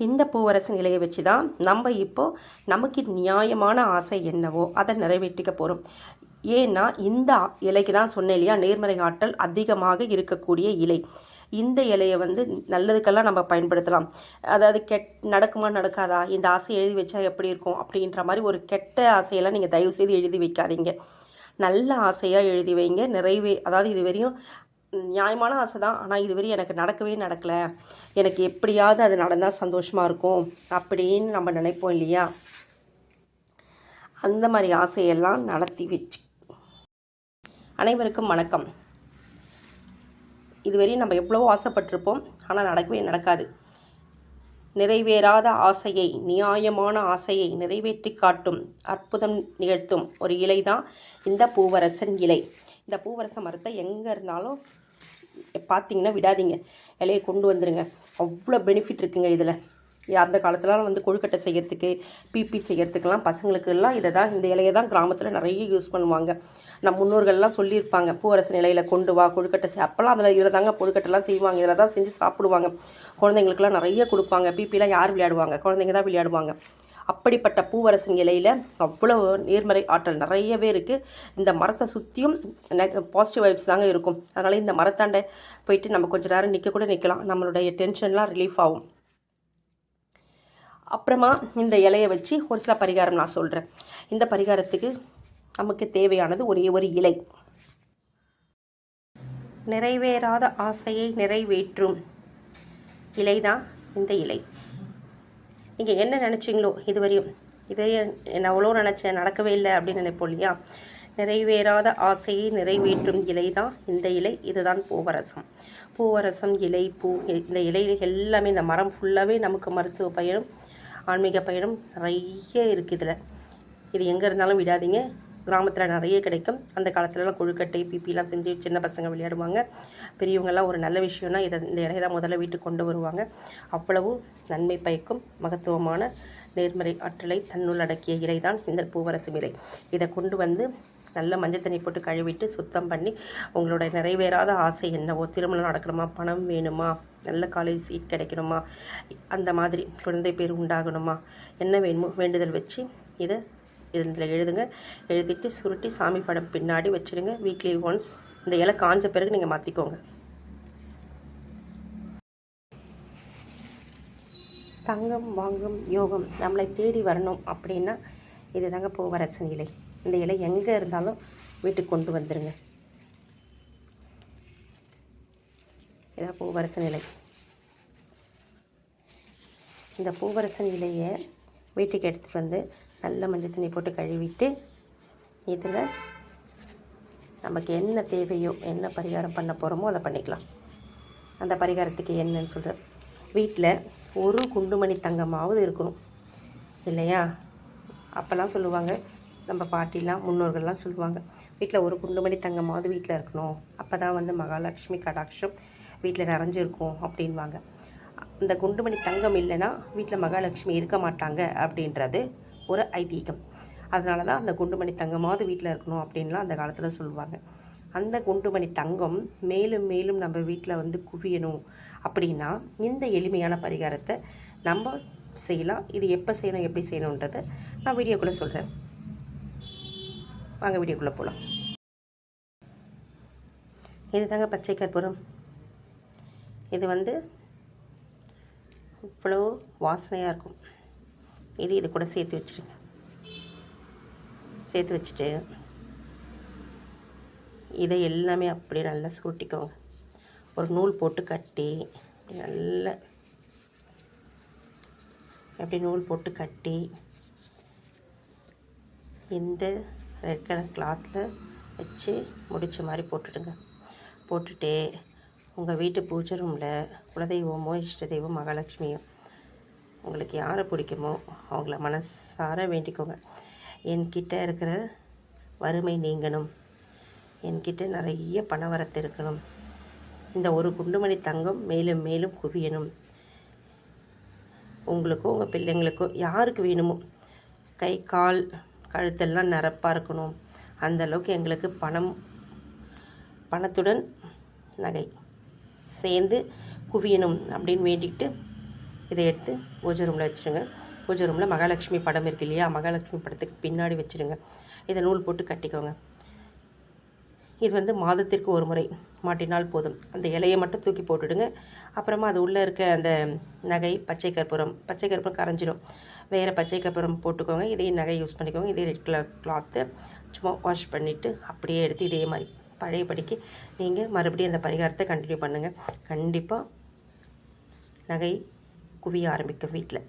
இந்த பூவரசன் இலையை வச்சு தான் நம்ம இப்போது நமக்கு நியாயமான ஆசை என்னவோ அதை நிறைவேற்றிக்க போகிறோம் ஏன்னா இந்த இலைக்கு தான் சொன்னேன் இல்லையா நேர்மறை ஆற்றல் அதிகமாக இருக்கக்கூடிய இலை. இந்த இலையை வந்து நல்லதுக்கெல்லாம் நம்ம பயன்படுத்தலாம். அதாவது கெட் நடக்குமா நடக்காதா இந்த ஆசையை எழுதி வச்சா எப்படி இருக்கும் அப்படின்ற மாதிரி ஒரு கெட்ட ஆசையெல்லாம் நீங்கள் தயவு செய்து எழுதி வைக்காதீங்க. நல்ல ஆசையாக எழுதி வைங்க நிறைவே அதாவது இது வரையும் நியாயமான ஆசை தான் ஆனால் இதுவரையும் எனக்கு நடக்கவே நடக்கலை. எனக்கு எப்படியாவது அது நடந்தால் சந்தோஷமாக இருக்கும் அப்படின்னு நம்ம நினைப்போம் இல்லையா? அந்த மாதிரி ஆசையெல்லாம் நடத்தி வச்சு அனைவருக்கும் வணக்கம். இதுவரையும் நம்ம எவ்வளவோ ஆசைப்பட்டிருப்போம். ஆனால் நடக்கவே நடக்காது. நிறைவேறாத ஆசையை நியாயமான ஆசையை நிறைவேற்றி காட்டும் அற்புதம் நிகழ்த்தும் ஒரு இலை தான் இந்த பூவரசன் இலை. இந்த பூவரச மரத்தை எங்கே இருந்தாலும் பார்த்தீங்கன்னா விடாதீங்க. இலையை கொண்டு வந்துடுங்க அவ்வளோ பெனிஃபிட் இருக்குங்க இதில். அந்த காலத்துலலாம் வந்து கொழுக்கட்டை செய்கிறதுக்கு பிபி செய்கிறதுக்கெல்லாம் பசங்களுக்கெல்லாம் இதை தான் இந்த இலையை தான் கிராமத்தில் நிறைய யூஸ் பண்ணுவாங்க. நம் முன்னோர்கள்லாம் சொல்லியிருப்பாங்க பூவரசன் நிலையில் கொண்டு வா கொழுக்கட்டை செய். அப்போல்லாம் அதில் இதில் தாங்க கொழுக்கட்டைலாம் செய்வாங்க. இதில் தான் செஞ்சு சாப்பிடுவாங்க. குழந்தைங்களுக்குலாம் நிறைய கொடுப்பாங்க. பிபிலாம் யார் விளையாடுவாங்க? குழந்தைங்க தான் விளையாடுவாங்க. அப்படிப்பட்ட பூவரசன் இலையில் அவ்வளோ நேர்மறை ஆற்றல் நிறையவே இருக்குது இந்த மரத்தை சுற்றியும் பாசிட்டிவ் வைப்ஸ் தாங்க இருக்கும். அதனால் இந்த மரத்தாண்ட போயிட்டு நம்ம கொஞ்சம் நேரம் நிற்க கூட நிற்கலாம் நம்மளுடைய டென்ஷன்லாம் ரிலீஃப் ஆகும். அப்புறமா இந்த இலையை வச்சு ஒரு சில பரிகாரம் நான் சொல்கிறேன் இந்த பரிகாரத்துக்கு நமக்கு தேவையானது ஒரே ஒரு இலை. நிறைவேறாத ஆசையை நிறைவேற்றும் இலை தான் இந்த இலை. நீங்கள் என்ன நினச்சிங்களோ இதுவரையும் இதுவரையும் நான் அவ்வளோ நினச்சேன் நடக்கவே இல்லை அப்படின்னு நினைப்போம் இல்லையா? நிறைவேறாத ஆசையை நிறைவேற்றும் இலை தான் இந்த இலை இதுதான் பூவரசம். பூவரசம் இலை பூ இந்த இலைகள் எல்லாமே இந்த மரம் ஃபுல்லாகவே நமக்கு மருத்துவ பயனும் ஆன்மீக பயனும் நிறைய இருக்குது இதில். இது எங்கே இருந்தாலும் விடாதீங்க. கிராமத்தில் நிறைய கிடைக்கும். அந்த காலத்துலலாம் கொழுக்கட்டை பிபிலாம் செஞ்சு சின்ன பசங்க விளையாடுவாங்க. பெரியவங்கெல்லாம் ஒரு நல்ல விஷயம்னா இதை இந்த இடையெல்லாம் தான் முதல்ல வீட்டுக்கு கொண்டு வருவாங்க. அவ்வளவு நன்மை பயக்கும் மகத்துவமான நேர்மறை ஆற்றலை தன்னுள் அடக்கிய இலை தான் இந்த பூவரசு இலை இதை கொண்டு வந்து நல்ல மஞ்சள் தண்ணி போட்டு கழுவிட்டு சுத்தம் பண்ணி உங்களோட நிறைவேறாத ஆசை என்னவோ திருமணம் நடக்கணுமா பணம் வேணுமா நல்ல காலேஜ் சீட் கிடைக்கணுமா அந்த மாதிரி குழந்தை பேர் உண்டாகணுமா என்ன வேணுமோ வேண்டுதல் வச்சு இதை இதில் எழுதுங்க. எழுதிட்டு சுருட்டி சாமி படம் பின்னாடி வச்சுருங்க. வீக்லி ஒன்ஸ் இந்த இலை காஞ்ச பிறகு நீங்கள் மாற்றிக்கோங்க தங்கம் வாங்கும் யோகம் நம்மளை தேடி வரணும் அப்படின்னா இது தாங்க பூவரசன் இலை இந்த இலை எங்கே இருந்தாலும் வீட்டுக்கு கொண்டு வந்துடுங்க இதான் பூவரசன் இலை இந்த பூவரசன் இலையை வீட்டுக்கு எடுத்துகிட்டு வந்து நல்ல மஞ்சள் தண்ணி போட்டு கழுவிட்டு இதில் நமக்கு என்ன தேவையோ என்ன பரிகாரம் பண்ண போகிறோமோ அதை பண்ணிக்கலாம். அந்த பரிகாரத்துக்கு என்னன்னு சொல்கிறேன் வீட்டில் ஒரு குண்டுமணி தங்கமாவது இருக்கணும். இல்லையா? அப்போல்லாம் சொல்லுவாங்க. நம்ம பாட்டிலாம் முன்னோர்கள்லாம் சொல்லுவாங்க. வீட்டில் ஒரு குண்டுமணி தங்கமாவது வீட்டில் இருக்கணும். அப்போ தான் வந்து மகாலட்சுமி கடாட்சம் வீட்டில் நிறைஞ்சிருக்கும் அப்படின்வாங்க. இந்த குண்டுமணி தங்கம் இல்லைன்னா வீட்டில் மகாலட்சுமி இருக்க மாட்டாங்க அப்படின்றது ஒரு ஐதீகம். அதனால தான் அந்த குண்டுமணி தங்கமாவது வீட்டில் இருக்கணும் அப்படின்லாம் அந்த காலத்தில் சொல்லுவாங்க. அந்த குண்டுமணி தங்கம் மேலும் மேலும் நம்ம வீட்டில் வந்து குவியணும் அப்படின்னா இந்த எளிமையான பரிகாரத்தை நம்ம செய்யலாம். இது எப்போ செய்யணும் எப்படி செய்யணுன்றதை நான் வீடியோக்குள்ளே சொல்கிறேன் வாங்க வீடியோக்குள்ளே போகலாம் இது தாங்க பச்சை கற்பூரம். இது வந்து இவ்வளோ வாசனையாக இருக்கும். இது இது கூட சேர்த்து வச்சுருங்க. சேர்த்து வச்சுட்டு இதை எல்லாமே அப்படியே நல்லா சூட்டிக்கோங்க. ஒரு நூல் போட்டு கட்டி நல்ல அப்படி நூல் போட்டு கட்டி இந்த ரெட் கலர் கிளாத்தில் வச்சு முடித்த மாதிரி போட்டுடுங்க. போட்டுட்டு உங்கள் வீட்டு பூஜை ரூமில் குலதெய்வமோ இஷ்ட தெய்வம் மகாலட்சுமியோ உங்களுக்கு யாரை பிடிக்குமோ அவங்கள மனசார வேண்டிக்கோங்க. என்கிட்ட இருக்கிற வறுமை நீங்கணும். என்கிட்ட நிறைய பணவரத்து இருக்கணும். இந்த ஒரு குண்டுமணி தங்கம் மேலும் மேலும் குவியணும். உங்களுக்கோ உங்கள் பிள்ளைங்களுக்கோ யாருக்கு வேணுமோ கை கால் கழுத்தெல்லாம் நிரப்பாக இருக்கணும். அந்த அளவுக்கு எங்களுக்கு பணம் பணத்துடன் நகை. சேர்ந்து குவியணும் அப்படின்னு வேண்டிக்கிட்டு இதை எடுத்து பூஜை ரூமில் வச்சுருங்க. பூஜை ரூமில் மகாலட்சுமி படம் இருக்கு இல்லையா? மகாலட்சுமி படத்துக்கு பின்னாடி வச்சுருங்க. இதை நூல் போட்டு கட்டிக்கோங்க. இது வந்து மாதத்திற்கு ஒரு முறை மாட்டினால் போதும். அந்த இலையை மட்டும் தூக்கி போட்டுடுங்க. அப்புறமா அது உள்ளே இருக்க அந்த நகை பச்சை கற்பூரம் பச்சை கற்பூரம் கரைஞ்சிடும் வேறு பச்சை கற்பூரம் போட்டுக்கோங்க. இதையும் நகை யூஸ் பண்ணிக்கோங்க. இதே ரெட் கலர் கிளாத்து சும்மா வாஷ் பண்ணிவிட்டு அப்படியே எடுத்து இதே மாதிரி பழையபடிக்கு நீங்கள் மறுபடியும் அந்த பரிகாரத்தை கண்டினியூ பண்ணுங்கள் கண்டிப்பாக நகை குவிய ஆரம்பிக்கும் வீட்டில்